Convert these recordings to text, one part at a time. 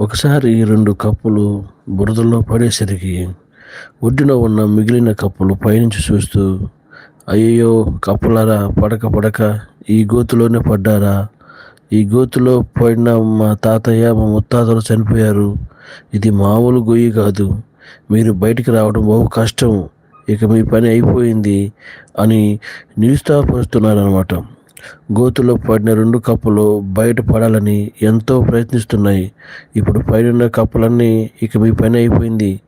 ఒకసారి రెండు కప్పులు బురదలో పడేసరికి ఒడ్డున ఉన్న మిగిలిన కప్పులు పైనుంచి చూస్తూ అయ్యో కప్పులారా పడక పడక ఈ గోతులోనే పడ్డారా? ఈ గోతులో పడిన మా తాతయ్య మా ముత్తాతలు చనిపోయారు. ఇది మామూలు గొయ్యి కాదు. మీరు బయటికి రావడం బహు కష్టం. ఇక మీ పని అయిపోయింది అని నిరుత్సాహపరుస్తున్నారనమాట గోతులో పడిన రెండు కప్పులు బయట పడాలని ఎంతో ప్రయత్నిస్తున్నాయి. ఇప్పుడు పైన కప్పులన్నీ ఇక మీ పని అయిపోయింది.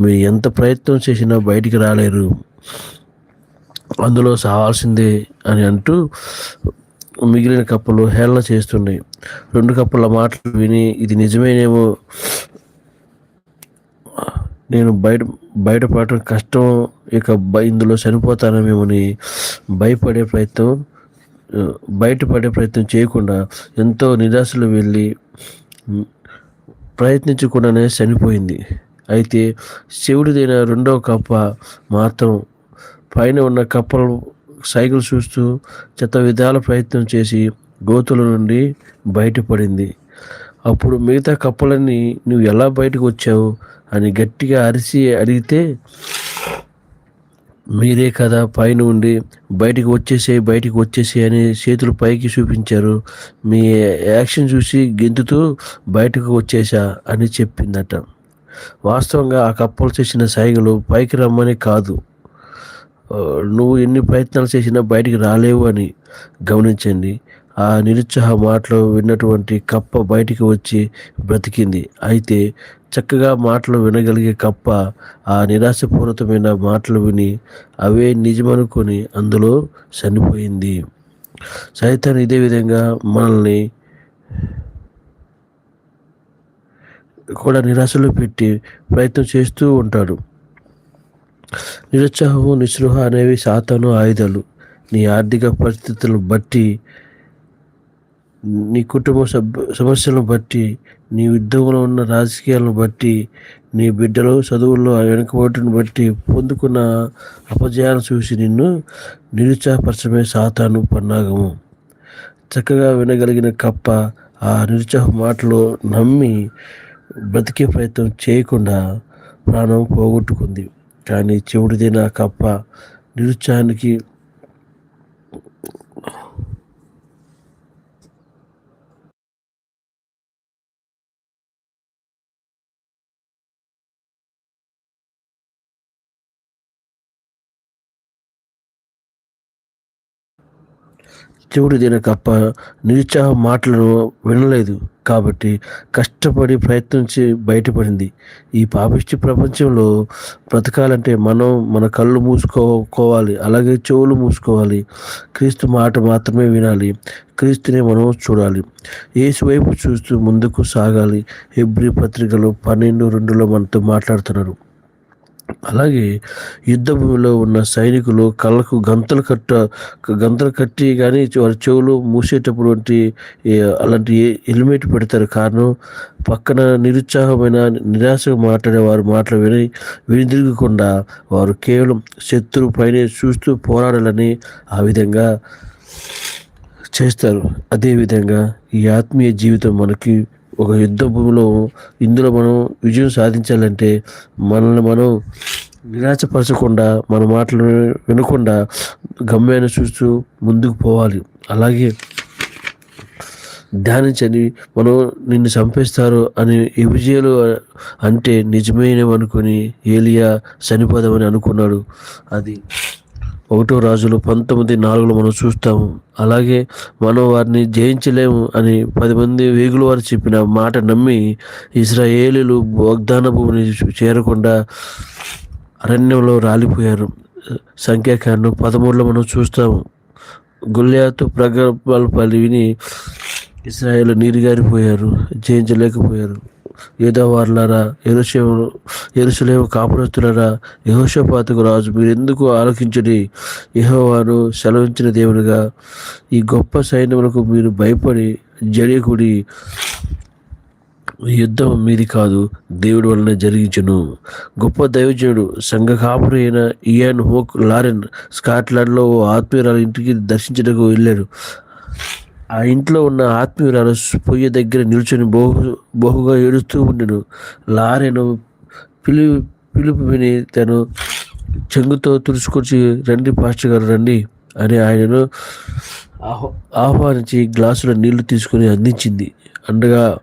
మీరు ఎంత ప్రయత్నం చేసినా బయటికి రాలేరు. అందులో సావాల్సిందే అని అంటూ మిగిలిన కప్పులు హేళన చేస్తున్నాయి. రెండు కప్పుల మాటలు విని ఇది నిజమేనేమో? నేను బయట బయటపడటం కష్టం. ఇక ఇందులో చనిపోతానేమోని భయపడే ప్రయత్నం బయటపడే ప్రయత్నం చేయకుండా ఎంతో నిరాశలు వెళ్ళి ప్రయత్నించకుండానే చనిపోయింది. అయితే శివుడిదైన రెండవ కప్ప మాత్రం పైన ఉన్న కప్పలు సైకిల్ చూస్తూ చెత్త విధాల ప్రయత్నం చేసి గోతుల నుండి బయటపడింది. అప్పుడు మిగతా కప్పలన్నీ నువ్వు ఎలా బయటకు వచ్చావు? అని గట్టిగా అరిసి అడిగితే మీరే కదా పైన ఉండి బయటికి వచ్చేసే బయటికి వచ్చేసే అని చేతులు పైకి చూపించారు. మీ యాక్షన్ చూసి గెంతుతూ బయటకు వచ్చేసా అని చెప్పిందట. వాస్తవంగా ఆ కప్పలు చేసిన సైగలు పైకి రమ్మని కాదు. నువ్వు ఎన్ని ప్రయత్నాలు చేసినా బయటికి రాలేవు అని గమనించండి. ఆ నిరుత్సాహ మాటలు విన్నటువంటి కప్ప బయటికి వచ్చి బ్రతికింది. అయితే చక్కగా మాటలు వినగలిగే కప్ప ఆ నిరాశపూరితమైన మాటలు విని అవే నిజమనుకొని అందులో చనిపోయింది. సైతాన్ ఇదే విధంగా మనల్ని కూడా నిరాశలో పెట్టి ప్రయత్నం చేస్తూ ఉంటాడు. నిరుత్సాహము నిస్పృహ అనేవి సాతాను ఆయుధాలు. నీ ఆర్థిక పరిస్థితులను బట్టి నీ కుటుంబ సభ్యు సమస్యలను బట్టి నీ ఉద్యోగంలో ఉన్న రాజకీయాలను బట్టి నీ బిడ్డలు చదువుల్లో వెనుకబడిని బట్టి పొందుకున్న అపజయాలను చూసి నిన్ను నిరుత్సాహపరచమే సాతాను పన్నాగము. చక్కగా వినగలిగిన కప్ప ఆ నిరుత్సాహ మాటలు నమ్మి బ్రతికే ప్రయత్నం చేయకుండా ప్రాణం పోగొట్టుకుంది. కానీ చెవుడిదైన కప్ప. నిరుత్సాహానికి చెవుడు దీని తప్ప నిరుత్సాహ మాటలను వినలేదు కాబట్టి కష్టపడి ప్రయత్నించి బయటపడింది. ఈ పాపిష్టి ప్రపంచంలో బ్రతకాలంటే మనం మన కళ్ళు మూసుకోవాలి అలాగే చెవులు మూసుకోవాలి. క్రీస్తు మాట మాత్రమే వినాలి క్రీస్తునే మనం చూడాలి. ఏసువైపు చూస్తూ ముందుకు సాగాలి. ఎబ్రి పత్రికలు పన్నెండు రెండులో మనతో మాట్లాడుతున్నారు. అలాగే యుద్ధ భూమిలో ఉన్న సైనికులు కళ్ళకు గంతలు కట్ట గంతలు కట్టి కానీ వారి చెవులు మూసేటప్పుడు వంటి అలాంటి హెల్మెట్ పెడతారు. కారణం పక్కన నిరుత్సాహమైన నిరాశగా మాట్లాడే వారు మాటలు విని వినిదిరగకుండా వారు కేవలం శత్రువు పైనే చూస్తూ పోరాడాలని ఆ విధంగా చేస్తారు. అదేవిధంగా ఈ ఆత్మీయ జీవితం మనకి ఒక యుద్ధ భూమిలో ఇందులో మనం విజయం సాధించాలంటే మనల్ని మనం నిరాశపరచకుండా మన మాటలు వినకుండా గమ్యాన్ని చూస్తూ ముందుకు పోవాలి. అలాగే ధ్యానించని మనం నిన్ను చంపేస్తారు అని ఏ విజయాలు అంటే నిజమేనేమనుకొని ఏలియా చనిపోదామని అనుకున్నాడు. అది ఒకటో రాజులు పంతొమ్మిది నాలుగులో మనం చూస్తాము. అలాగే మనం వారిని జయించలేము అని పది మంది వేగుల వారు చెప్పిన మాట నమ్మి ఇస్రాయేలీలు వాగ్దాన భూమిని చేరకుండా అరణ్యంలో రాలిపోయారు. సంఖ్యాకాండం పదమూడులో మనం చూస్తాము. గుళ్యాతు ప్రగల్భాలు విని ఇస్రాయేల్ నీరుగారిపోయారు జయించలేకపోయారు. ఏదో వారులారా ఎరుషేము ఎరుసలేము కాపురస్తులరా యహోషపాతకు రాజు మీరు ఎందుకు ఆలోచించడి యెహోవాను సెలవించిన దేవునిగా ఈ గొప్ప సైన్యములకు మీరు భయపడి జడియకుడి యుద్ధం మీది కాదు దేవుడి వలన జరిగించును. గొప్ప దైవజనుడు సంఘ కాపురి అయిన ఇయాన్ హోక్ లారెన్ స్కాట్లాండ్లో ఓ ఆత్మీయురాల ఇంటికి దర్శించడానికి వెళ్ళాడు. ఆ ఇంట్లో ఉన్న ఆత్మీయురాలు పొయ్యి దగ్గర నిల్చొని బహు బహుగా ఏడుస్తూ ఉండెను. లారెను పిలు పిలుపు విని తను చెంగుతో తుడుచుకొచ్చి రండి పాస్టర్ గారు రండి అని ఆయనను ఆహ్వా ఆహ్వానించి గ్లాసులో నీళ్ళు తీసుకుని అందించింది. అండగా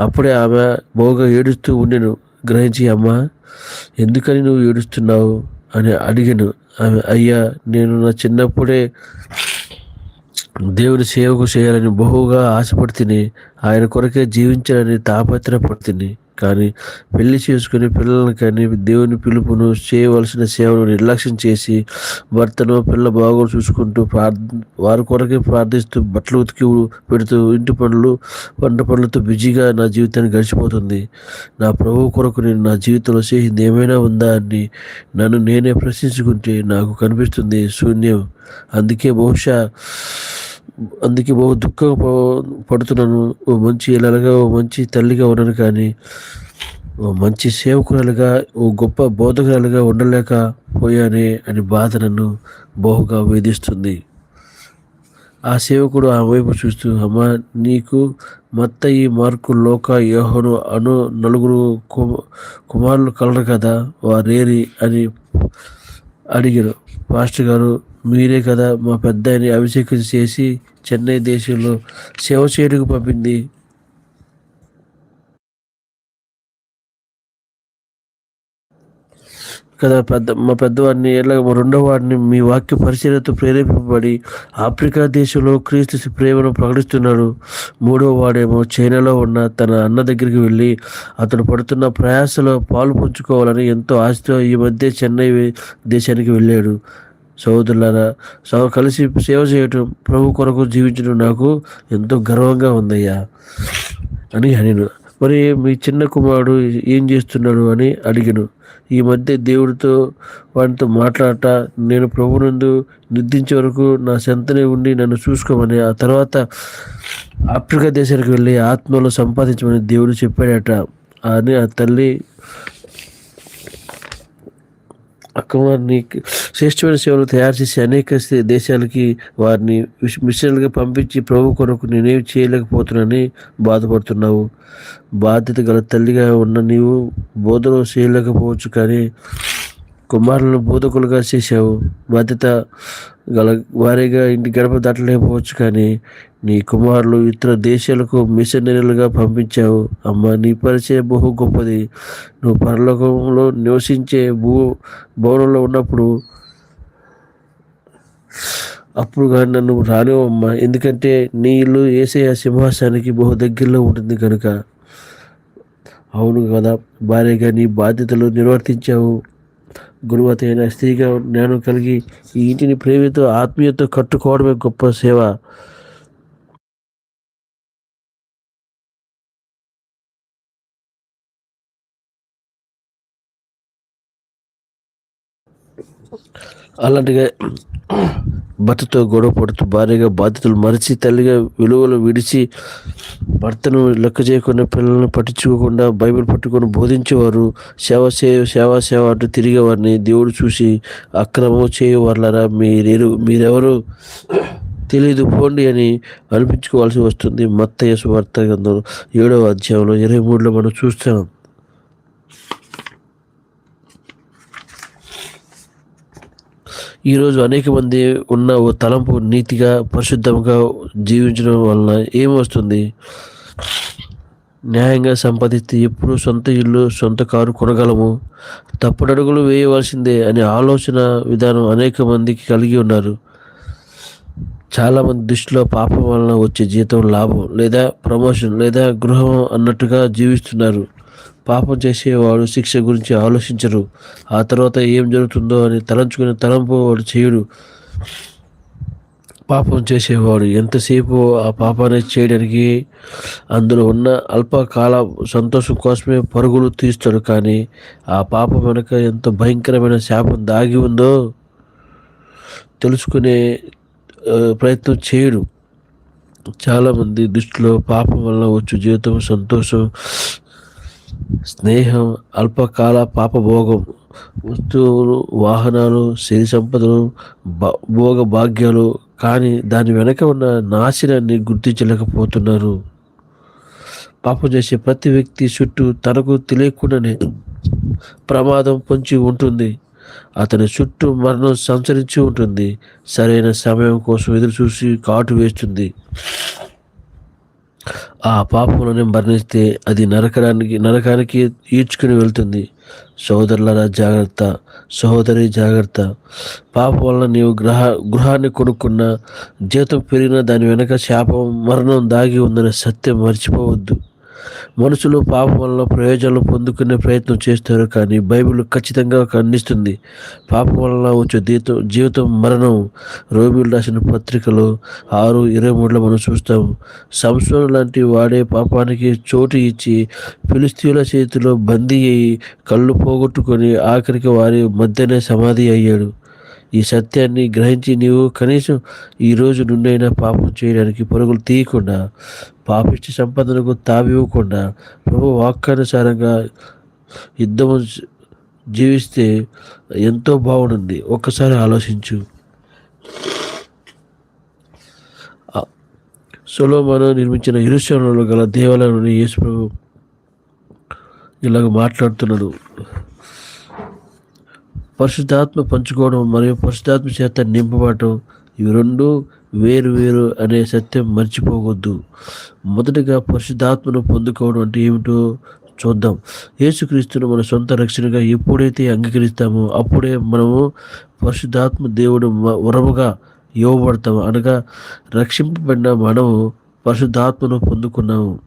అప్పుడే ఆమె బహుగా ఏడుస్తూ ఉండెను. గ్రహించి అమ్మ ఎందుకని నువ్వు ఏడుస్తున్నావు? అని అడిగాను. ఆమె అయ్యా నేను నా చిన్నప్పుడే దేవుని సేవకు చేయాలని బహుగా ఆశపడుతుంది ఆయన కొరకే జీవించాలని తాపత్రపడుతుంది కానీ పెళ్ళి చేసుకుని పిల్లలను కానీ దేవుని పిలుపును చేయవలసిన సేవను నిర్లక్ష్యం చేసి భర్తను పిల్ల బాగోలు చూసుకుంటూ ప్రార్థ వారి కొరకే ప్రార్థిస్తూ బట్టలు ఉతికి పెడుతూ ఇంటి పనులు వంట పనులతో బిజీగా నా జీవితాన్ని గడిచిపోతుంది. నా ప్రభు కొరకు నేను నా జీవితంలో చేసింది ఏమైనా ఉందా అని నన్ను నేనే ప్రశ్నించుకుంటే నాకు కనిపిస్తుంది శూన్యం. అందుకే బహుశా అందుకే బహు దుఃఖం పడుతున్నాను. ఓ మంచి ఇలాగా ఓ మంచి తల్లిగా ఉన్నాను కానీ ఓ మంచి సేవకురాలుగా ఓ గొప్ప బోధకురాలుగా ఉండలేకపోయానే అని బాధ నన్ను బహుగా వేధిస్తుంది. ఆ సేవకుడు ఆ వైపు చూస్తూ అమ్మ నీకు మత్త ఈ మార్కు లోక యోహను అను నలుగురు కుమారులు కలరు కదా వారేరి అని అడిగారు పాస్టర్ గారు మీరే కదా మా పెద్ద అభిషేకం చేసి చెన్నై దేశంలో సేవ చేయడానికి పంపింది. కదా పెద్ద మా పెద్దవాడిని ఎలాగ మా రెండో వాడిని మీ వాక్య పరిశీలనతో ప్రేరేపింపబడి ఆఫ్రికా దేశంలో క్రీస్తు ప్రేమను ప్రకటిస్తున్నాడు. మూడో వాడేమో చైనాలో ఉన్న తన అన్న దగ్గరికి వెళ్ళి అతను పడుతున్న ప్రయాసలో పాలు పంచుకోవాలని ఎంతో ఆశతో ఈ మధ్య చెన్నై దేశానికి వెళ్ళాడు. సోదరులారా సో కలిసి సేవ చేయటం ప్రభు కొరకు జీవించడం నాకు ఎంతో గర్వంగా ఉందయ్యా. అని అనిను. మరి మీ చిన్న కుమారుడు ఏం చేస్తున్నాడు అని అడిగాను. ఈ మధ్య దేవుడితో వాడితో మాట్లాడట నేను ప్రభునందు నిద్రించే వరకు నా సెంతనే ఉండి నన్ను చూసుకోమని ఆ తర్వాత ఆఫ్రికా దేశానికి వెళ్ళి ఆత్మలో సంపాదించమని దేవుడు చెప్పాడట. అని ఆ తల్లి వారిని శ్రేష్టమైన సేవలు తయారు చేసి అనేక దేశాలకి వారిని మిషన్లుగా పంపించి ప్రభు కొరకు నేనేం చేయలేకపోతున్నానని బాధపడుతున్నావు. బాధ్యత గల తల్లిగా ఉన్న నీవు బోధన చేయలేకపోవచ్చు కానీ కుమారులను బోధకులుగా చేశావు. బాధ్యత గల వారిగా ఇంటి గడప దాటలేకపోవచ్చు కానీ నీ కుమారులు ఇతర దేశాలకు మిషనరీలుగా పంపించావు. అమ్మ నీ పరిచయం బహు గొప్పది. నువ్వు పరలోకంలో నివసించే భూ భవనంలో ఉన్నప్పుడు అప్పుడు కానీ నన్ను రానివమ్మా ఎందుకంటే నీ ఇల్లు ఏసయ సింహాసానికి బహు దగ్గరలో ఉంటుంది కనుక అవును కదా భార్యగా నీ బాధ్యతలు నిర్వర్తించావు. గుణవతైన స్త్రీగా జ్ఞానం కలిగి ఈ ఇంటిని ప్రేమతో ఆత్మీయతో కట్టుకోవడమే గొప్ప సేవ. అలాంటిగా భర్తతో గొడవ పడుతూ భార్యగా బాధ్యతలు మరిచి తల్లిగా విలువలు విడిచి భర్తను లెక్క చేయకుండా పిల్లలను పట్టించుకోకుండా బైబిల్ పట్టుకొని బోధించేవారు సేవ సేవ సేవ సేవ అంటూ తిరిగేవారిని దేవుడు చూసి అక్రమం చేయవారులరా? మీరెరు మీరెవరు తెలియదు పోండి అని అనిపించుకోవాల్సి వస్తుంది. మత్త వార్త గ్రంథం ఏడవ అధ్యాయంలో ఇరవై మూడులో మనం చూస్తాం ఈరోజు అనేక మంది ఉన్న ఓ తలంపు నీతిగా పరిశుద్ధంగా జీవించడం వలన ఏమొస్తుంది? న్యాయంగా సంపాదిస్తే ఎప్పుడు సొంత ఇల్లు సొంత కారు కొనగలము. తప్పుడడుగులు వేయవలసిందే అనే ఆలోచన విధానం అనేక మందికి కలిగి ఉన్నారు. చాలామంది దృష్టిలో పాపం వలన వచ్చే జీతం లాభం లేదా ప్రమోషన్ లేదా గృహం అన్నట్టుగా జీవిస్తున్నారు. పాపం చేసేవాడు శిక్ష గురించి ఆలోచించరు. ఆ తర్వాత ఏం జరుగుతుందో అని తలంచుకుని తలంపు వాడు చేయుడు. పాపం చేసేవాడు ఎంతసేపు ఆ పాపాన్ని చేయడానికి అందులో ఉన్న అల్పకాల సంతోషం కోసమే పరుగులు తీస్తాడు కానీ ఆ పాపం వెనుక ఎంత భయంకరమైన శాపం దాగి ఉందో తెలుసుకునే ప్రయత్నం చేయడు. చాలామంది దృష్టిలో పాపం వల్ల వచ్చు జీవితం సంతోషం స్నేహం అల్పకాల పాపభోగం వస్తువులు వాహనాలు సిరి సంపదలు భోగ భాగ్యాలు కానీ దాని వెనక ఉన్న నాశనాన్ని గుర్తించలేకపోతున్నారు. పాపం చేసే ప్రతి వ్యక్తి చుట్టూ తనకు తెలియకుండానే ప్రమాదం పొంచి ఉంటుంది. అతని చుట్టూ మరణం సంచరించి ఉంటుంది. సరైన సమయం కోసం ఎదురు చూసి కాటు వేస్తుంది. ఆ పాపములను మరణిస్తే అది నరకడానికి నరకానికి ఈడ్చుకుని వెళ్తుంది. సోదరులరా జాగ్రత్త. సహోదరి జాగ్రత్త. పాపం వలన నీవు గ్రహ గృహాన్ని కొనుక్కున్న జీతం పెరిగిన దాని వెనక శాపం మరణం దాగి ఉందనే సత్యం మర్చిపోవద్దు. మనుషులు పాపం వల్ల ప్రయోజనాలు పొందుకునే ప్రయత్నం చేస్తారు కానీ బైబిల్ ఖచ్చితంగా ఖండిస్తుంది. పాపం వల్ల వచ్చే జీవితం జీవితం మరణం. రోబిల్ రాసిన పత్రికలో ఆరు ఇరవై మూడులో మనం చూస్తాం సంవత్సరం లాంటి వాడే పాపానికి చోటు ఇచ్చి ఫిలిస్తీన్ల చేతిలో బందీ అయి కళ్ళు పోగొట్టుకొని ఆఖరికి వారి మధ్యనే సమాధి అయ్యాడు. ఈ సత్యాన్ని గ్రహించి నీవు కనీసం ఈ రోజు నుండైనా పాపం చేయడానికి పరుగులు తీయకుండా పాపిష్టి సంపదనకు తావివ్వకుండా ప్రభు వాక్యానుసారంగా యుద్ధము జీవిస్తే ఎంతో బాగుంటుంది. ఒక్కసారి ఆలోచించు. సొలోమను నిర్మించిన ఇరుషంలో గల దేవాలయంలోని యేసు ప్రభు ఇలాగ మాట్లాడుతున్నాడు. పరిశుద్ధాత్మ పంచుకోవడం మరియు పరిశుద్ధాత్మ చేత నింపబడటం ఇవి రెండు వేరు వేరు అనే సత్యం మర్చిపోవద్దు. మొదటగా పరిశుద్ధాత్మను పొందుకోవడం అంటే ఏమిటో చూద్దాం. యేసుక్రీస్తును మన సొంత రక్షణగా ఎప్పుడైతే అంగీకరిస్తామో అప్పుడే మనము పరిశుద్ధాత్మ దేవుడు వరముగా ఇవ్వబడతాము. అనగా రక్షింపబడిన మనము పరిశుద్ధాత్మను పొందుకున్నాము.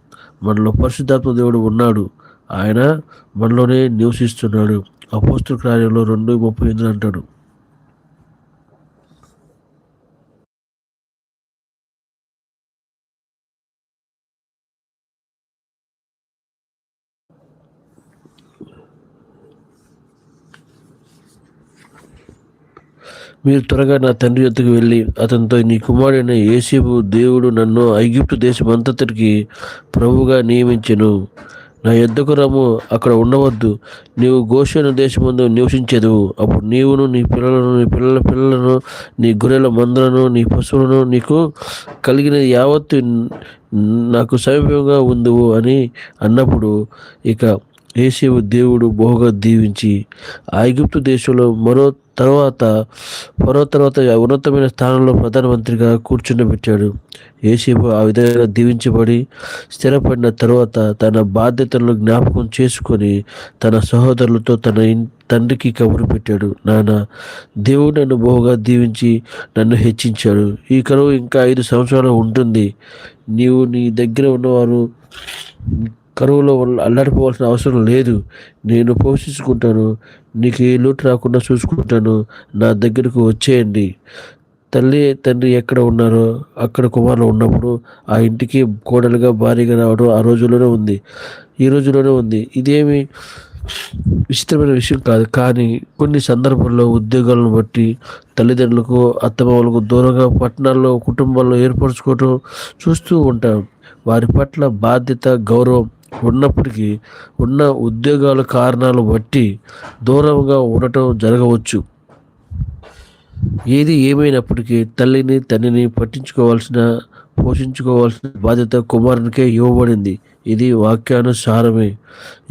మనలో పరిశుద్ధాత్మ దేవుడు ఉన్నాడు. ఆయన మనలోనే నివసిస్తున్నాడు. అపోస్తు కార్యంలో రెండు ముప్పై ఎనిమిది అంటాడు. మీరు త్వరగా నా తండ్రి యొద్దకు వెళ్ళి అతనితో నీ కుమారుడైన ఏసేపు దేవుడు నన్ను ఐగిప్టు దేశం ప్రభువుగా నియమించెను. నా ఎద్దకు రమ్ము? అక్కడ ఉండవద్దు. నీవు గోషణ దేశమందు నివసించదు అప్పుడు నీవును నీ పిల్లలను నీ పిల్లల పిల్లలను నీ గొర్రెల మందులను నీ పశువులను నీకు కలిగిన యావత్తు నాకు సమీపంగా ఉందువు అని అన్నప్పుడు ఇక ఏసేవు దేవుడు బహుగా దీవించి ఐగుప్తు దేశంలో మరో తర్వాత ఫరో తర్వాత ఉన్నతమైన స్థానంలో ప్రధానమంత్రిగా కూర్చుండబెట్టాడు. ఏసేపు ఆ విధంగా దీవించబడి స్థిరపడిన తర్వాత తన బాధ్యతలను జ్ఞాపకం చేసుకొని తన సహోదరులతో తన తండ్రికి కబురు పెట్టాడు. నాన్న దేవుడు నన్ను బహుగా దీవించి నన్ను హెచ్చించాడు. ఈ కరువు ఇంకా ఐదు సంవత్సరాలు ఉంటుంది. నీవు నీ దగ్గర ఉన్నవారు కరువులో అల్లడిపోవాల్సిన అవసరం లేదు. నేను పోషించుకుంటాను. నీకు ఏ లోటు రాకుండా చూసుకుంటాను. నా దగ్గరకు వచ్చేయండి. తల్లి తండ్రి ఎక్కడ ఉన్నారో అక్కడ కుమారులు ఉన్నప్పుడు ఆ ఇంటికి కోడలుగా భారీగా రావడం ఆ రోజుల్లోనే ఉంది. ఈ రోజులోనే ఉంది. ఇదేమి విచిత్రమైన విషయం కాదు. కానీ కొన్ని సందర్భాల్లో ఉద్యోగాలను బట్టి తల్లిదండ్రులకు అత్తమామలకు దూరంగా పట్టణాల్లో కుటుంబాల్లో ఏర్పరచుకోవటం చూస్తూ ఉంటాం. వారి పట్ల బాధ్యత గౌరవం ఉన్నప్పటికీ ఉన్న ఉద్యోగాల కారణాలు బట్టి దూరంగా ఉండటం జరగవచ్చు. ఏది ఏమైనప్పటికీ తల్లిని తండ్రిని పట్టించుకోవాల్సిన పోషించుకోవాల్సిన బాధ్యత కుమారునికే ఇవ్వబడింది. ఇది వాక్యానుసారమే.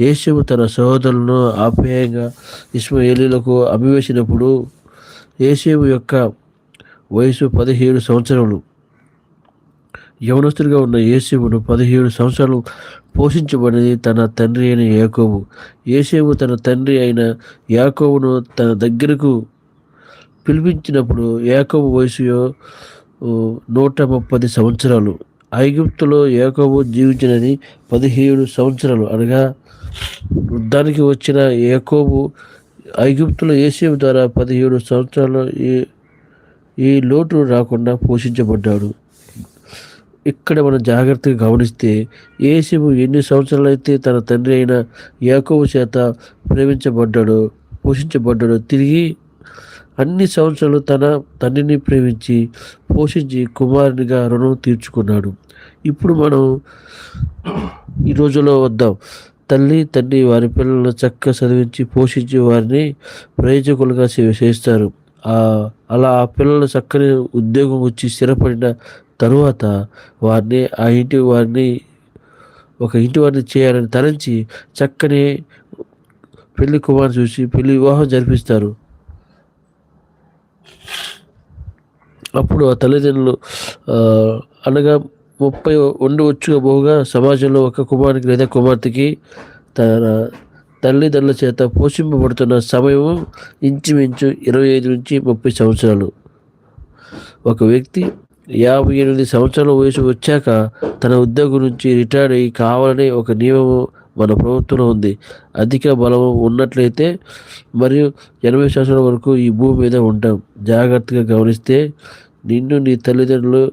యేసువు తన సహోదరులను ఆప్యాయంగా ఇస్మయేలీలకు అభివేసినప్పుడు యేసేవు యొక్క వయసు పదిహేడు సంవత్సరములు. యవనస్తుడిగా ఉన్న యేసేవును పదిహేడు సంవత్సరాలు పోషించబడినది తన తండ్రి అయిన యాకోబు. యేసేవు తన తండ్రి అయిన యాకోబును తన దగ్గరకు పిలిపించినప్పుడు యాకోబు వయసు నూట ముప్పది సంవత్సరాలు. ఐగుప్తులో యాకోబు జీవించినది పదిహేడు సంవత్సరాలు. అనగా వృద్ధానికి వచ్చిన యాకోబు ఐగుప్తులో ఏసేవు ద్వారా పదిహేడు సంవత్సరాలు ఈ ఈ లోటు రాకుండా పోషించబడ్డాడు. ఇక్కడ మనం జాగ్రత్తగా గమనిస్తే ఏసేపు ఎన్ని సంవత్సరాలు అయితే తన తండ్రి అయిన యాకోబు చేత ప్రేమించబడ్డాడో పోషించబడ్డాడో తిరిగి అన్ని సంవత్సరాలు తన తండ్రిని ప్రేమించి పోషించి కుమారునిగా రుణం తీర్చుకున్నాడు. ఇప్పుడు మనం ఈ రోజులో వద్దాం. తల్లి తండ్రి వారి పిల్లలను చక్కగా చదివించి పోషించి వారిని ప్రయోజకులుగా చేస్తారు. అలా ఆ పిల్లలు చక్కని ఉద్యోగం వచ్చి స్థిరపడిన తరువాత వారిని ఆ ఇంటి వారిని ఒక ఇంటి వారిని చేయాలని తలంచి చక్కని పెళ్ళి కుమారు చూసి పెళ్ళి వివాహం జరిపిస్తారు. అప్పుడు ఆ తల్లిదండ్రులు అనగా ముప్పై ఉండవచ్చుగా బహుగా సమాజంలో ఒక కుమారునికి లేదా కుమార్తెకి తన తల్లిదండ్రుల చేత పోషింపబడుతున్న సమయం ఇంచుమించు ఇరవై ఐదు నుంచి ముప్పై సంవత్సరాలు. ఒక వ్యక్తి యాభై ఎనిమిది సంవత్సరాల వయసు వచ్చాక తన ఉద్యోగం నుంచి రిటైర్ అయ్యి కావాలనే ఒక నియమం మన ప్రభుత్వంలో ఉంది. అధిక బలం ఉన్నట్లయితే మరియు ఎనభై సంవత్సరాల వరకు ఈ భూమి మీద ఉంటాం. జాగ్రత్తగా గమనిస్తే నిన్ను నీ తల్లిదండ్రులు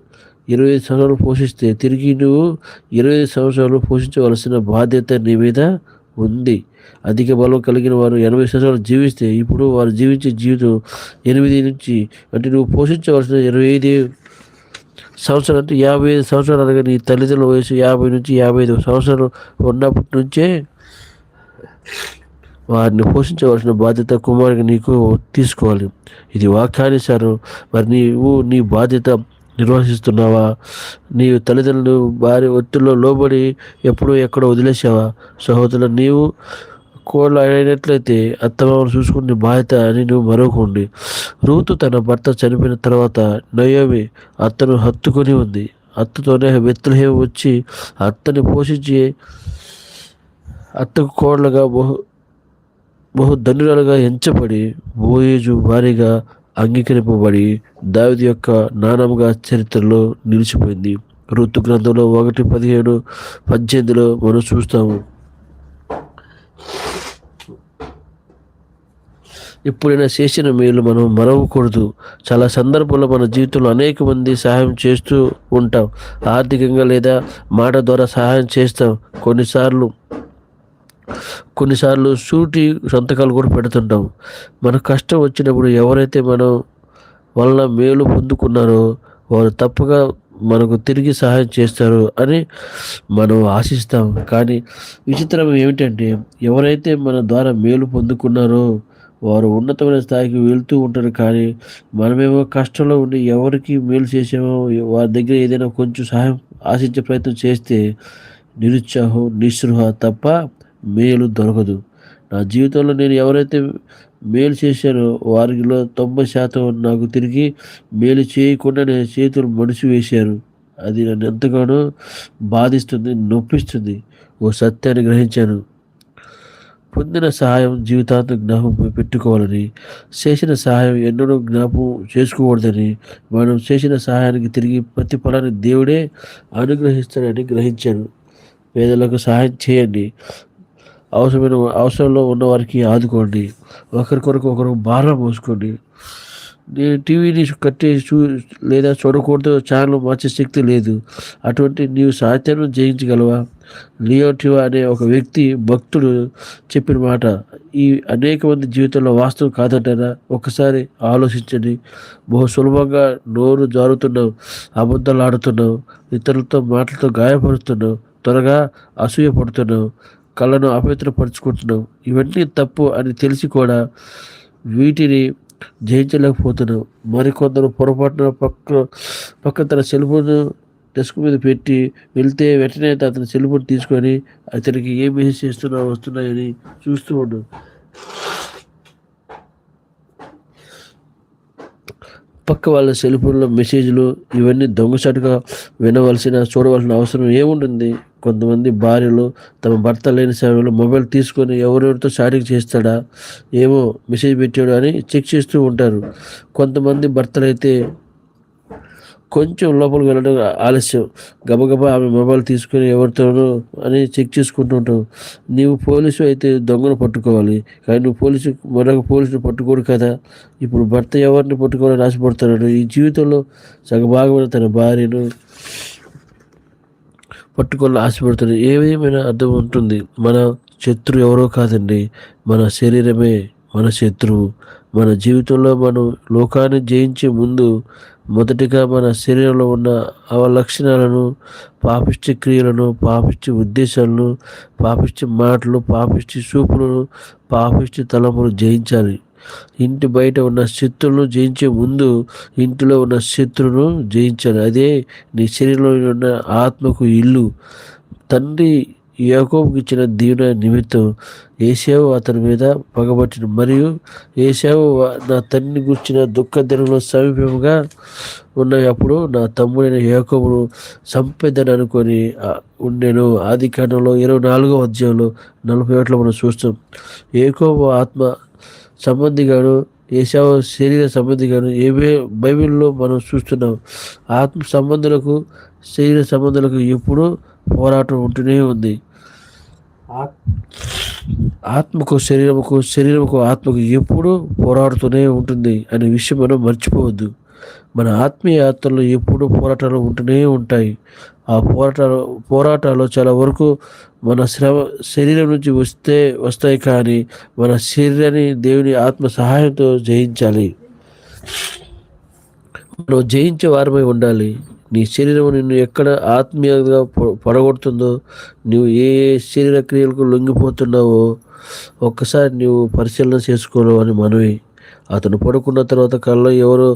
ఇరవై ఐదు సంవత్సరాలు పోషిస్తే తిరిగి నువ్వు ఇరవై ఐదు సంవత్సరాలు పోషించవలసిన బాధ్యత నీ మీద ఉంది. అధిక బలం కలిగిన వారు ఎనభై సంవత్సరాలు జీవిస్తే ఇప్పుడు వారు జీవించే జీవితం ఎనిమిది నుంచి అంటే నువ్వు పోషించవలసిన ఇరవై ఐదు సంవత్సరాలు అంటే యాభై ఐదు సంవత్సరాలు అనగా నీ తల్లిదండ్రుల వయసు యాభై నుంచి యాభై ఐదు సంవత్సరాలు ఉన్నప్పటి నుంచే వారిని పోషించవలసిన బాధ్యత కుమారుడికి నీకు తీసుకోవాలి. ఇది వాక్యానుసారం. మరి నీవు నీ బాధ్యత నిర్వహిస్తున్నావా? నీ తల్లిదండ్రులు భారీ ఒత్తిడిలో లోబడి ఎప్పుడూ ఎక్కడో వదిలేసావా సహోదరులు నీవు కోళ్ళు అయినట్లయితే అత్తమామను చూసుకునే బాధ్యత అని నువ్వు మరొకండి రూతు తన భర్త చనిపోయిన తర్వాత నయోమి అత్తను హత్తుకొని ఉంది. అత్తతోనే వెత్తలహే వచ్చి అత్తని పోషించి అత్తకు కోళ్ళగా బహు బహు ధనురాలుగా ఎంచబడి బోయేజు భారీగా అంగీకరింపబడి దావిది యొక్క నానముగా చరిత్రలో నిలిచిపోయింది. ఋతు గ్రంథంలో ఒకటి పదిహేడు పద్దెనిమిదిలో మనం చూస్తాము. ఎప్పుడైనా చేసిన మేలు మనం మరవకూడదు. చాలా సందర్భంలో మన జీవితంలో అనేక మంది సహాయం చేస్తూ ఉంటాం. ఆర్థికంగా లేదా మాట ద్వారా సహాయం చేస్తాం. కొన్నిసార్లు కొన్నిసార్లు సూటి సంతకాలు కూడా పెడుతుంటాం. మన కష్టం వచ్చినప్పుడు ఎవరైతే మనం వలన మేలు పొందుకున్నారో వారు తప్పగా మనకు తిరిగి సహాయం చేస్తారు అని మనం ఆశిస్తాం. కానీ విచిత్రం ఏమిటంటే ఎవరైతే మన ద్వారా మేలు పొందుకున్నారో వారు ఉన్నతమైన స్థాయికి వెళ్తూ ఉంటారు కానీ మనమేమో కష్టంలో ఉండి ఎవరికి మేలు చేసామో వారి దగ్గర ఏదైనా కొంచెం సహాయం ఆశించే ప్రయత్నం చేస్తే నిరుత్సాహం నిస్పృహ తప్ప మేలు దొరకదు. నా జీవితంలో నేను ఎవరైతే మేలు చేశానో వారిలో తొంభై శాతం నాకు తిరిగి మేలు చేయకుండా నేను చేతులు మనిషి వేశారు. అది నన్ను ఎంతగానో బాధిస్తుంది నొప్పిస్తుంది. ఓ సత్యాన్ని గ్రహించాను. పొందిన సహాయం జీవితాంతం జ్ఞాపకం పెట్టుకోవాలని చేసిన సహాయం ఎన్నడూ జ్ఞాపకం చేసుకోకూడదని మనం చేసిన సహాయానికి తిరిగి ప్రతిఫలాన్ని దేవుడే అనుగ్రహిస్తాడని గ్రహించాను పేదలకు సహాయం చేయండి. అవసరమైన అవసరంలో ఉన్న వారికి ఆదుకోండి ఒకరికొరకు ఒకరు భారం పోసుకోండి నేను టీవీని కట్టి చూ లేదా చూడకూడదు ఛానల్ మార్చే శక్తి లేదు. అటువంటి నీవు సాహిత్యాన్ని జయించగలవా? లియోటివా అనే ఒక వ్యక్తి భక్తుడు చెప్పిన మాట. ఈ అనేక మంది జీవితంలో వాస్తవం కాదంటారా ఒకసారి ఆలోచించండి. బహు సులభంగా నోరు జారుతున్నావు అబద్ధాలు ఆడుతున్నావు ఇతరులతో మాటలతో గాయపడుతున్నావు త్వరగా అసూయ పడుతున్నావు కళ్ళను అపవిత్రపరుచుకుంటున్నావు. ఇవన్నీ తప్పు అని తెలిసి కూడా వీటిని జయించలేకపోతున్నావు. మరికొందరు పొరపాటున పక్క పక్క తన సెల్ఫోన్ డెస్క్ మీద పెట్టి వెళ్తే వెంటనే అతని సెల్ఫోన్ తీసుకొని అతనికి ఏ మెసేజ్ చేస్తున్నా వస్తున్నాయని చూస్తూ ఉండు. పక్క వాళ్ళ సెల్ఫోన్లో మెసేజ్లు ఇవన్నీ దొంగచాటుగా వినవలసిన చూడవలసిన అవసరం ఏముంటుంది? కొంతమంది భార్యలు తమ భర్త లేని సమయంలో మొబైల్ తీసుకొని ఎవరెవరితో చాటింగ్ చేస్తాడా? ఏమో మెసేజ్ పెట్టాడు అని చెక్ చేస్తూ ఉంటారు. కొంతమంది భర్తలైతే కొంచెం లోపలికి వెళ్ళడం ఆలస్యం. గబగబా ఆమె మొబైల్ తీసుకొని ఎవరితోనో అని చెక్ చేసుకుంటూ ఉంటావు నీవు పోలీసు అయితే దొంగను పట్టుకోవాలి. కానీ నువ్వు పోలీసు మరొక పోలీసుని పట్టుకోడు కదా. ఇప్పుడు భర్త ఎవరిని పట్టుకోవాలని ఆశపడుతున్నాడు? ఈ జీవితంలో సగభాగమైన తన భార్యను పట్టుకోవాలని ఆశపడుతున్నాడు. ఏమైనా అర్థం ఉంటుంది. మన శత్రు ఎవరో కాదండి. మన శరీరమే మన శత్రువు. మన జీవితంలో మనం లోకాన్ని జయించే ముందు మొదటిగా మన శరీరంలో ఉన్న అవలక్షణాలను పాపిష్టి క్రియలను పాపిష్టి ఉద్దేశాలను పాపిష్టి మాటలు పాపిష్టి చూపులను పాపిష్టి తలములు జయించాలి. ఇంటి బయట ఉన్న శత్రువులను జయించే ముందు ఇంటిలో ఉన్న శత్రువును జయించాలి. అదే నీ శరీరంలో ఉన్న ఆత్మకు ఇల్లు. తండ్రి యాకోబుకి ఇచ్చిన దీవెన నిమిత్తం ఏసావు అతని మీద పగబట్టిన మరియు ఏసావు నా తండ్రిని గుర్చిన దుఃఖ దినంలో సమీపంగా ఉన్నప్పుడు నా తమ్ముడైన యాకోబును సంపేదని అనుకొని ఉండేను. ఆది కాండంలో ఇరవై నాలుగో అధ్యాయంలో నలభై ఒకటిలో మనం చూస్తాం. ఏకోబు ఆత్మ సంబంధిగాను ఏసావ శరీర సంబంధిగాను ఏవే బైబిల్లో మనం చూస్తున్నాం. ఆత్మ సంబంధులకు శరీర సంబంధాలకు ఎప్పుడూ పోరాటం ఉంటూనే ఉంది. ఆత్మకు శరీరముకు శరీరముకు ఆత్మకు ఎప్పుడూ పోరాడుతూనే ఉంటుంది అనే విషయం మనం మర్చిపోవద్దు. మన ఆత్మీయ యాత్రలో ఎప్పుడూ పోరాటాలు ఉంటూనే ఉంటాయి. ఆ పోరాటాలు పోరాటాలు చాలా వరకు మన శ్రమ శరీరం నుంచి వస్తే వస్తాయి కానీ మన శరీరాన్ని దేవుని ఆత్మ సహాయంతో జయించాలి. మనం జయించే వారమై ఉండాలి. నీ శరీరం నిన్ను ఎక్కడ ఆత్మీయంగా పొడగొడుతుందో నువ్వు ఏ శరీర క్రియలకు లొంగిపోతున్నావో ఒక్కసారి నువ్వు పరిశీలన చేసుకోవాలని అని మనవి. అతను పడుకున్న తర్వాత కళ్ళ ఎవరో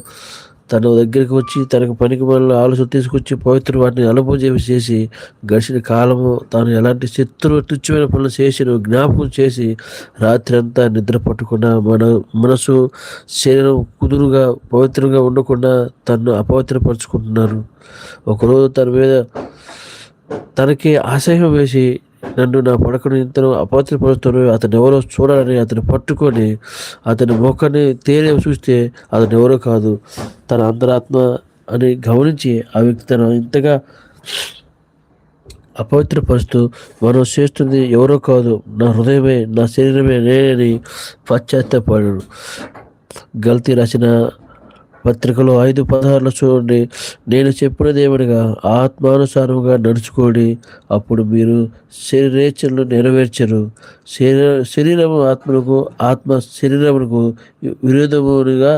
తన దగ్గరికి వచ్చి తనకు పనికి మళ్ళీ ఆలోచన తీసుకొచ్చి పవిత్ర వాటిని అనుభవం చేసి గడిచిన కాలము తాను ఎలాంటి శత్రువు తుచ్చమైన పనులు చేసి జ్ఞాపకం చేసి రాత్రి అంతా నిద్ర పట్టకుండా మన మనసు శరీరం కుదురుగా పవిత్రంగా ఉండకుండా తను అపవిత్రపరుచుకుంటున్నారు. ఒకరోజు తన మీద తనకి అసహ్యం వేసి నన్ను నా పడకను ఇంతను అపాత్రపరుస్తాను అతను ఎవరో చూడాలని అతను పట్టుకొని అతని ముఖాన్ని తేలే చూస్తే అతను ఎవరో కాదు. తన అంతరాత్మ అని గమనించి ఆ వ్యక్తి తను ఇంతగా అపవిత్రపరుస్తూ మనం చేస్తుంది ఎవరో కాదు. నా హృదయమే నా శరీరమే నేనని పశ్చాత్తాపడాడు గల్తీ రాసిన పత్రికలో ఐదు పదహారులు చూడండి నేను చెప్పినది ఏమనగా ఆత్మానుసారముగా నడుచుకోండి. అప్పుడు మీరు శరీరేచ్ఛలు నెరవేర్చరు. శరీర శరీరము ఆత్మలకు ఆత్మ శరీరములకు విరోధముగా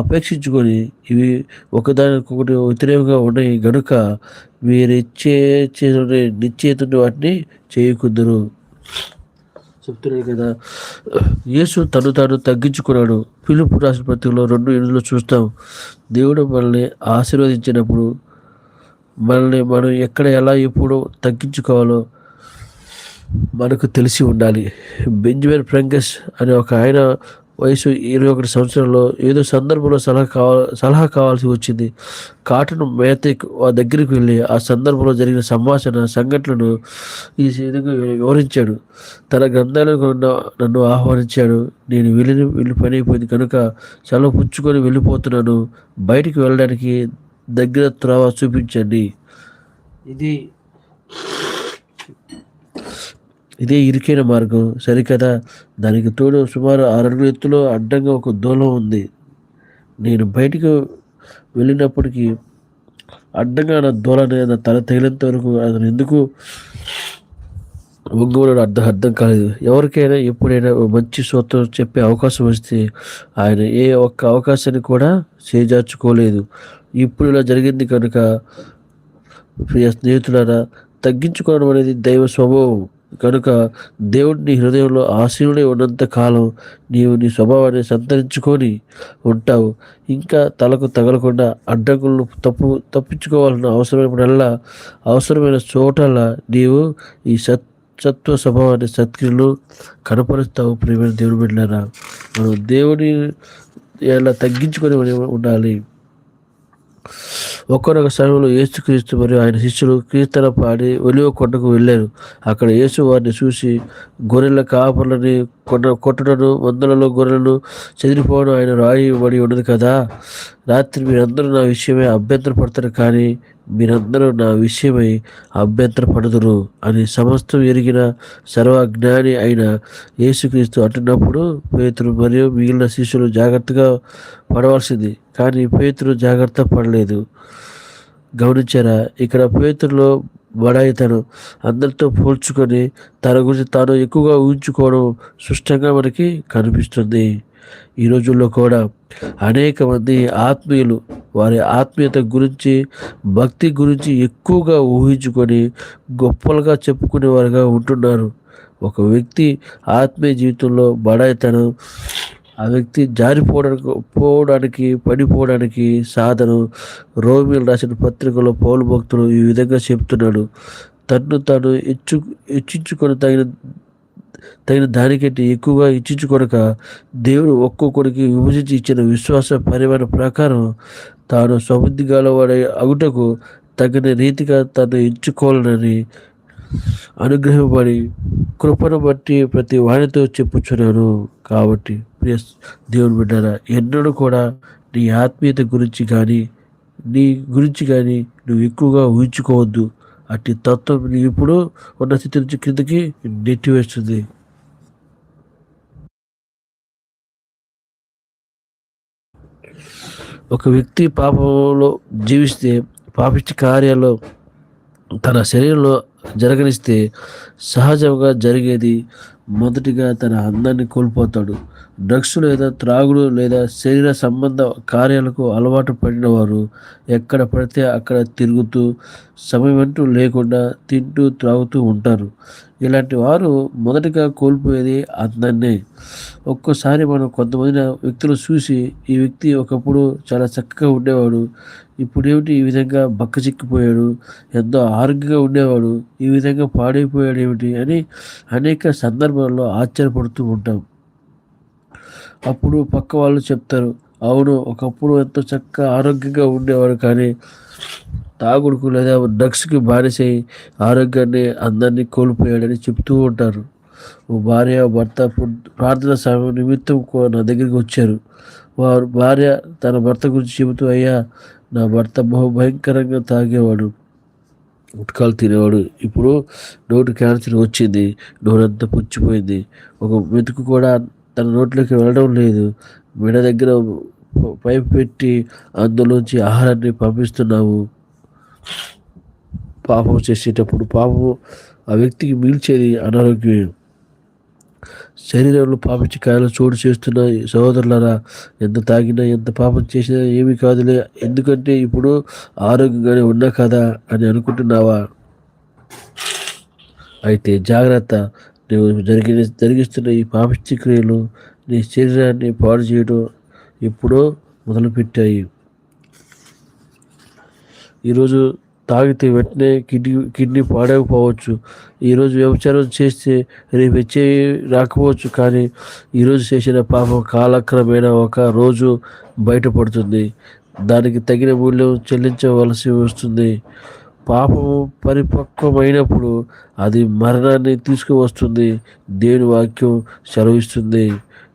అపేక్షించుకొని ఇవి ఒకదానికొకటి వ్యతిరేకంగా ఉన్నాయి. గనుక మీరు ఇచ్చే నిశ్చేతుని వాటిని చేయకుందరు. చెప్తున్నాడు కదా. యేసు తను తాను తగ్గించుకున్నాడు. పిలుపు రాసిన పత్రికలో రెండు ఎనిమిదిలో చూస్తాం. దేవుడు మనల్ని ఆశీర్వదించినప్పుడు మనల్ని మనం ఎక్కడ ఎలా ఎప్పుడు తగ్గించుకోవాలో మనకు తెలిసి ఉండాలి. బెంజమిన్ ఫ్రంకస్ అనే ఒక ఆయన వయసు ఇరవై ఒకటి సంవత్సరంలో ఏదో సందర్భంలో సలహా కావాల సలహా కావాల్సి వచ్చింది. కాటన్ మేత ఆ దగ్గరికి వెళ్ళి ఆ సందర్భంలో జరిగిన సంభాషణ సంఘటనను ఈ విధంగా వివరించాడు. తన గ్రంథాలకు నన్ను- నన్ను ఆహ్వానించాడు. నేను వెళ్ళిన వెళ్ళి పని అయిపోయింది కనుక సెలవు పుచ్చుకొని వెళ్ళిపోతున్నాను. బయటికి వెళ్ళడానికి దగ్గర త్రోవ చూపించండి. ఇది ఇదే ఇరుకైన మార్గం. సరికదా? దానికి తోడు సుమారు ఆరు ఎత్తులో అడ్డంగా ఒక దూలం ఉంది. నేను బయటికి వెళ్ళినప్పటికీ అడ్డంగా నా దూలాన్ని నా తల తగిలేంత వరకు అతను ఎందుకు ఒంగోలు అర్థం అర్థం కాలేదు. ఎవరికైనా ఎప్పుడైనా మంచి సూత్రం చెప్పే అవకాశం వస్తే ఆయన ఏ ఒక్క అవకాశాన్ని కూడా చేజార్చుకోలేదు. ఇప్పుడు ఇలా జరిగింది కనుక ప్రియ స్నేహితులారా తగ్గించుకోవడం అనేది దైవ స్వభావం. కనుక దేవుడు నీ హృదయంలో ఆశీనుడే ఉన్నంత కాలం నీవు నీ స్వభావాన్ని సంతరించుకొని ఉంటావు. ఇంకా తలకు తగలకుండా అడ్డంకులను తప్పు తప్పించుకోవాలన్న అవసరమైనప్పుడల్లా అవసరమైన చోటల్లా నీవు ఈ సత్ సత్వ స్వభావాన్ని సత్క్రియలు కనపరుస్తావు. ప్రియమైన దేవుడు బిడ్డారా మనం దేవుని ఎలా తగ్గించుకొని ఉండాలి? ఒక్కనొక సమయంలో యేసుక్రీస్తు మరియు ఆయన శిష్యులు కీర్తన పాడి ఒలివ కొండకు వెళ్ళారు. అక్కడ యేసు వారిని చూసి గొర్రెల కాపర్లని కొండ కొట్టడను వందలలో గొర్రెలను చెదిరిపోవడం ఆయన రాయబడి ఉన్నది కదా? రాత్రి మీరందరూ నా విషయమే అభ్యంతరపడతారు కానీ మీరందరూ నా విషయమై అభ్యంతరపడుదురు అని సమస్తం ఎరిగిన సర్వజ్ఞాని అయిన యేసుక్రీస్తు అంటున్నప్పుడు పేతురు మరియు మిగిలిన శిష్యులు జాగ్రత్తగా పడవలసింది కానీ పేతురు జాగ్రత్త పడలేదు. గమనించారా? ఇక్కడ పేతురులో బడాయితను అందరితో పోల్చుకొని తన గురించి తాను ఎక్కువగా ఊహించుకోవడం స్పష్టంగా మనకి కనిపిస్తుంది. ఈ రోజుల్లో కూడా అనేక మంది ఆత్మీయులు వారి ఆత్మీయత గురించి భక్తి గురించి ఎక్కువగా ఊహించుకొని గొప్పలుగా చెప్పుకునేవారుగా ఉంటున్నారు. ఒక వ్యక్తి ఆత్మీయ జీవితంలో బడాయితనం ఆ వ్యక్తి జారిపోవడానికి పోవడానికి పడిపోవడానికి సాధనం రోమిల్ రాసిన పత్రికలో పౌలు భక్తులు ఈ విధంగా చెప్తున్నాడు. తన్ను తాను హెచ్చు హెచ్చించుకొని తగిన తగిన దానికంటే ఎక్కువగా ఇచ్చించుకొనక దేవుడు ఒక్కొక్కడికి విభజించి ఇచ్చిన విశ్వాస పరిమాణ ప్రకారం తాను సమృద్ధి గలవాడే అగుటకు తగిన రీతిగా తను ఎంచుకోవాలని అనుగ్రహపడి కృపను బట్టి ప్రతి వాడితో చెప్పుచున్నాను. కాబట్టి ప్రియ దేవుని బిడ్డారా ఎన్నడూ కూడా నీ ఆత్మీయత గురించి కానీ నీ గురించి కానీ నువ్వు ఎక్కువగా ఊహించుకోవద్దు. అట్టి తత్వం ఇప్పుడు ఉన్న స్థితి నుంచి కిందకి నెట్టివేస్తుంది ఒక వ్యక్తి పాపంలో జీవిస్తే పాపిష్టి కార్యాల్లో తన శరీరంలో జరగనిస్తే సహజంగా జరిగేది మొదటిగా తన అందాన్ని కోల్పోతాడు. డ్రగ్స్ లేదా త్రాగుడు లేదా శరీర సంబంధ కార్యాలకు అలవాటు పడినవారు ఎక్కడ పడితే అక్కడ తిరుగుతూ సమయం అంటూ లేకుండా తింటూ త్రాగుతూ ఉంటారు. ఇలాంటి వారు మొదటిగా కోల్పోయేది అందాన్నే. ఒక్కోసారి మనం కొంతమంది వ్యక్తులు చూసి ఈ వ్యక్తి ఒకప్పుడు చాలా చక్కగా ఉండేవాడు. ఇప్పుడు ఏమిటి ఈ విధంగా బక్క చిక్కిపోయాడు ఎంతో ఆరోగ్యంగా ఉండేవాడు. ఈ విధంగా పాడైపోయాడు ఏమిటి అని అనేక సందర్భాల్లో ఆశ్చర్యపడుతూ ఉంటాం. అప్పుడు పక్క వాళ్ళు చెప్తారు అవును ఒకప్పుడు ఎంతో చక్కగా ఆరోగ్యంగా ఉండేవాడు కానీ తాగుడుకు లేదా డ్రగ్స్కి బానిసై ఆరోగ్యాన్ని అందరినీ కోల్పోయాడని చెప్తూ ఉంటారు. ఓ భార్య భర్త ప్రార్థన సమయం నిమిత్తం నా దగ్గరికి వచ్చారు. వారు భార్య తన భర్త గురించి చెబుతూ అయ్యా నా భర్త భయంకరంగా తాగేవాడు ఉట్కాలు తినేవాడు. ఇప్పుడు నోటు క్యాన్సర్ వచ్చింది నోరంతా పుచ్చిపోయింది. ఒక మెతుకు కూడా తన నోట్లోకి వెళ్ళడం లేదు. మెడ దగ్గర పైపు పెట్టి అందులోంచి ఆహారాన్ని పంపిస్తున్నాము పాపం చేసేటప్పుడు పాపం ఆ వ్యక్తికి మిల్చేది అనారోగ్యమే. శరీరంలో పాపించి కాయలు చోటు చేస్తున్న సహోదరులరా ఎంత తాగినా ఎంత పాపం చేసినా ఏమి కాదులే. ఎందుకంటే ఇప్పుడు ఆరోగ్యంగానే ఉన్నా కదా అని అనుకుంటున్నావా? అయితే జాగ్రత్త. నువ్వు జరిగి జరిగిస్తున్న ఈ పాపిష్టి క్రియలు నీ శరీరాన్ని పాడు చేయడం ఎప్పుడో మొదలుపెట్టాయి. ఈరోజు తాగితే వెంటనే కిడ్నీ కిడ్నీ పాడకపోవచ్చు ఈరోజు వ్యభిచారం చేస్తే రేపు వచ్చే రాకపోవచ్చు కానీ ఈరోజు చేసిన పాపం కాలక్రమేణా ఒక రోజు బయటపడుతుంది. దానికి తగిన మూల్యం చెల్లించవలసి వస్తుంది. పాపము పరిపక్వమైనప్పుడు అది మరణాన్ని తీసుకువస్తుంది. దేని వాక్యం సెలవిస్తుంది.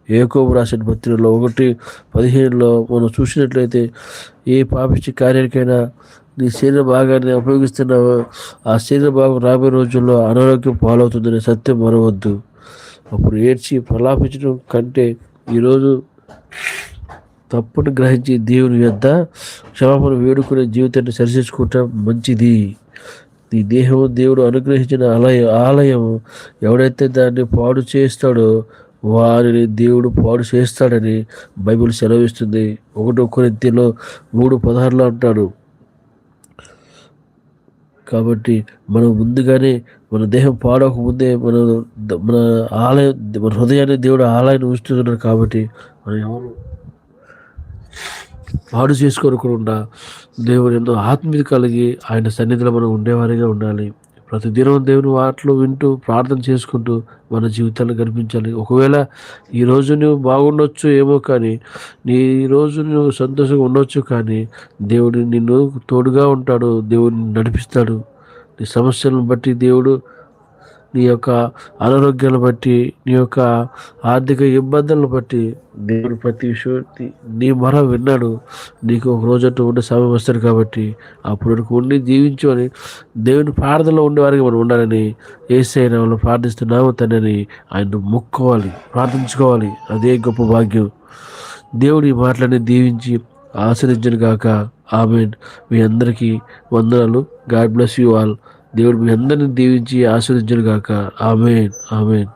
ఏకోబు రాసిన పత్రికలో ఒకటి పదిహేనులో మనం చూసినట్లయితే ఏ పాపిష్టి కార్యానికైనా నీ శరీర భాగాన్ని ఉపయోగిస్తున్నావో. ఆ శరీర భాగం రాబోయే రోజుల్లో అనారోగ్యం పాలవుతుందనే సత్యం మరవద్దు. అప్పుడు ఏడ్చి ప్రలాపించడం కంటే ఈరోజు తప్పును గ్రహించి దేవుని యొద్ద క్షమాపణ వేడుకునే జీవితాన్ని సరిచేసుకుంటాం. మంచిది. నీ దేహం దేవుడు అనుగ్రహించిన ఆలయం ఆలయం ఎవడైతే దాన్ని పాడు చేస్తాడో వారిని దేవుడు పాడు చేస్తాడని బైబిల్ సెలవిస్తుంది. ఒకటో కొరింతిలో మూడు పదహారులో అంటాడు కాబట్టి మనం ముందుగానే మన దేహం పాడక ముందే మన మన ఆలయం మన హృదయాన్ని దేవుడు ఆలయాన్ని ఉంచుతున్నాడు కాబట్టి మనం ఎవరు పాడు చేసుకోకుండా దేవుడు ఎంతో ఆత్మీయత కలిగి ఆయన సన్నిధిలో మనం ఉండేవారిగా ఉండాలి. ప్రతిదినం దేవుని వాటిలో వింటూ ప్రార్థన చేసుకుంటూ మన జీవితాన్ని కనిపించాలి ఒకవేళ ఈరోజు నువ్వు బాగుండొచ్చు ఏమో కానీ నీ రోజు నువ్వు సంతోషంగా ఉండొచ్చు కానీ దేవుడు నిన్ను తోడుగా ఉంటాడు దేవుడిని నడిపిస్తాడు. నీ సమస్యలను బట్టి దేవుడు నీ యొక్క అనారోగ్యాలు బట్టి నీ యొక్క ఆర్థిక ఇబ్బందులను బట్టి దేవుడు ప్రతి విషయం నీ మర విన్నాడు. నీకు ఒక రోజంటూ ఉండే సమయం వస్తాడు కాబట్టి అప్పుడు ఉండి జీవించు అని దేవుని ప్రార్థనలో ఉండేవారికి మనం ఉండాలని ఏసైనా వాళ్ళు ప్రార్థిస్తున్నాము తనని ఆయన మొక్కోవాలి ప్రార్థించుకోవాలి. అదే గొప్ప భాగ్యం. దేవుడి మాటలని దీవించి ఆశ్రయించను కాక ఆమె మీ అందరికీ వందనాలు. God bless you all. దేవుడు మీ అందరినీ దీవించి ఆశీర్వించను గాక. ఆమెన్. ఆమెన్.